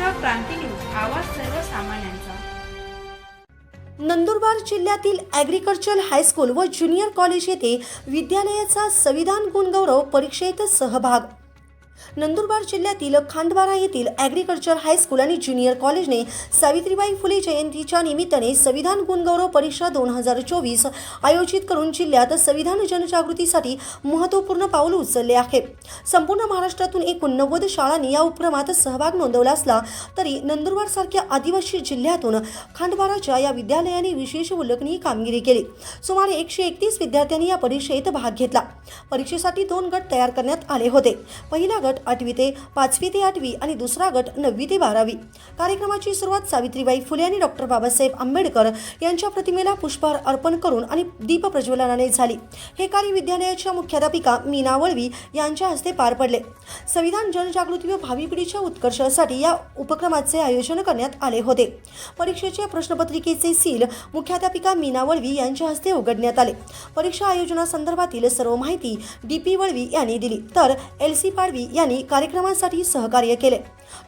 Maharashtra Kranti news आवाज सर्वसामान्यांचा. नंदुरबार जिल्ह्यातील ॲग्रिकल्चर हायस्कूल व ज्युनियर कॉलेज येथे विद्यालयाचा संविधान गुणगौरव परीक्षेत सहभाग नंदुरबार जिल्ह्यातील खांडबारा येथील ॲग्रिकल्चर हायस्कूल आणि ज्युनियर कॉलेजने सावित्रीबाई फुले जयंतीच्या निमित्ताने संविधान गुणगौरव परीक्षा दोन हजार चोवीस आयोजित करून जिल्ह्यात संविधान जनजागृतीसाठी महत्त्वपूर्ण पाऊल उचलले आहे. संपूर्ण महाराष्ट्रातून एकूण नव्वद शाळांनी या उपक्रमात सहभाग नोंदवला असला तरी नंदुरबारसारख्या आदिवासी जिल्ह्यातून खांडबाराच्या या विद्यालयाने विशेष उल्लेखनीय कामगिरी केली. सुमारे एकशे एकतीस विद्यार्थ्यांनी या परीक्षेत भाग घेतला. परीक्षेसाठी दोन गट तयार करण्यात आले होते. पहिला गट आठवी ते पाचवी ते आठवी आणि दुसरा गट नववी ते बारावी. कार्यक्रमाची सुरुवात सावित्रीबाई फुले आणि डॉक्टर बाबासाहेब आंबेडकर यांच्या प्रतिमेला पुष्पहार अर्पण करून आणि दीप प्रज्वलनाने झाली. हे कार्य विद्यालयाच्या मुख्याध्यापिका मीना वळवी यांच्या हस्ते पार पडले. संविधान जनजागृती व भावी पिढीच्या उत्कर्षासाठी या उपक्रमाचे आयोजन करण्यात आले होते. परीक्षेच्या प्रश्नपत्रिकेचे सील मुख्याध्यापिका मीना वळवी यांच्या हस्ते उघडण्यात आले. परीक्षा आयोजनासंदर्भातील सर्व माहिती डी पी वळवी यांनी दिली. तर एल सी पाडवी यांनी कार्यक्रमासाठी सहकार्य केले.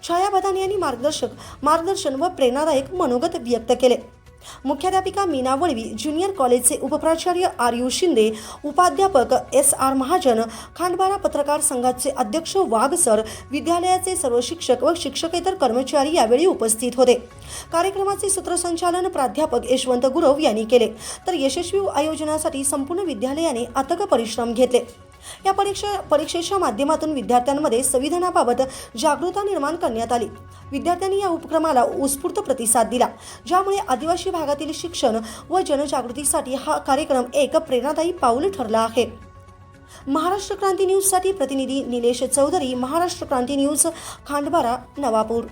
छाया बदाने यांनी मार्गदर्शक मार्गदर्शन व प्रेरणादायक मनोगत व्यक्त केले. मुख्याध्यापिका मीना वळवी ज्युनियर कॉलेजचे उपप्राचार्य आर यू शिंदे उपाध्यापक एस आर महाजन खांडबारा पत्रकार संघाचे अध्यक्ष वाघ सर विद्यालयाचे सर्व शिक्षक व शिक्षकेतर कर्मचारी यावेळी उपस्थित होते. कार्यक्रमाचे सूत्रसंचालन प्राध्यापक यशवंत गुरव यांनी केले. तर यशस्वी आयोजनासाठी संपूर्ण विद्यालयाने अथक परिश्रम घेतले. या परीक्षा परीक्षेच्या माध्यमातून विद्यार्थ्यांमध्ये संविधानाबाबत जागरूकता निर्माण करण्यात आली. विद्यार्थ्यांनी या उपक्रमाला उत्स्फूर्त प्रतिसाद दिला. ज्यामुळे आदिवासी भागातील शिक्षण व जनजागृतीसाठी हा कार्यक्रम एक प्रेरणादायी पाऊल ठरला आहे. महाराष्ट्र क्रांती न्यूजसाठी प्रतिनिधी निलेश चौधरी महाराष्ट्र क्रांती न्यूज खांडबारा नवापूर.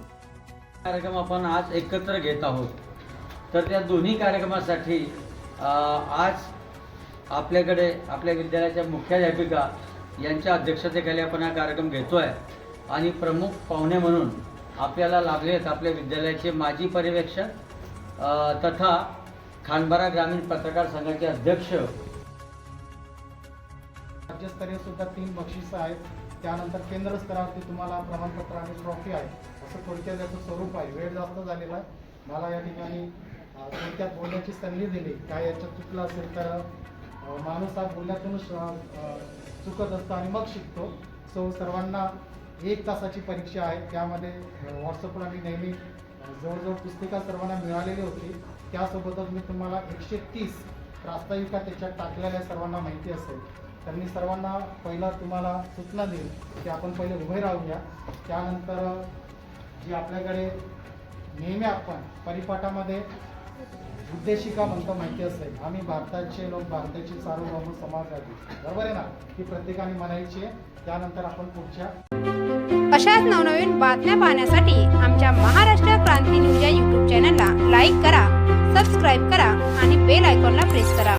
कार्यक्रम आपण आज एकत्र घेत आहोत. तर त्या दोन्ही कार्यक्रमासाठी आज आपल्याकडे आपल्या विद्यालयाच्या मुख्याध्यापिका यांच्या अध्यक्षतेखाली आपण हा कार्यक्रम घेतो आहे आणि प्रमुख पाहुणे म्हणून आपल्याला लाभले आहेत आपल्या विद्यालयाचे माजी पर्यवेक्षक तथा खानबारा ग्रामीण पत्रकार संघाचे अध्यक्ष. राज्यस्तरीय सुद्धा तीन बक्षिसं आहेत. त्यानंतर केंद्र स्तरावरती तुम्हाला प्रमाणपत्र आणि ट्रॉफी आहे. असं थोडक्यात त्याचं स्वरूप आहे. वेळ जास्त झालेला आहे. मला या ठिकाणी थोडक्यात बोलण्याची संधी दिली. काय याच्यात चुकलं असेल तर माणूस हा बोलण्यातूनच चुकत असतो आणि मग शिकतो. सो सर्वांना एक तासाची परीक्षा आहे. त्यामध्ये व्हॉट्सअपला मी नेहमी जवळजवळ पुस्तिका सर्वांना मिळालेली होती. त्यासोबतच मी तुम्हाला एकशे तीस प्रास्ताविका त्याच्यात टाकलेल्या सर्वांना माहिती असेल. तर मी सर्वांना पहिला तुम्हाला सूचना देईन की आपण पहिले उभे राहूया. त्यानंतर जी आपल्याकडे नेहमी आपण परिपाठामध्ये उद्देशिका म्हणतो माहिती असेल. आम्ही भारताचे लोक भारताची सार्वभौम समाज आहे बरोबर आहे ना? ही प्रत्येकाने म्हणायची आहे. त्यानंतर आपण पुढच्या अशाच नवनवीन बातम्या पाहण्यासाठी आमच्या महाराष्ट्र क्रांती न्यूज या यूट्यूब चॅनलला लाईक करा सबस्क्राईब करा आणि बेल आयकॉनला प्रेस करा.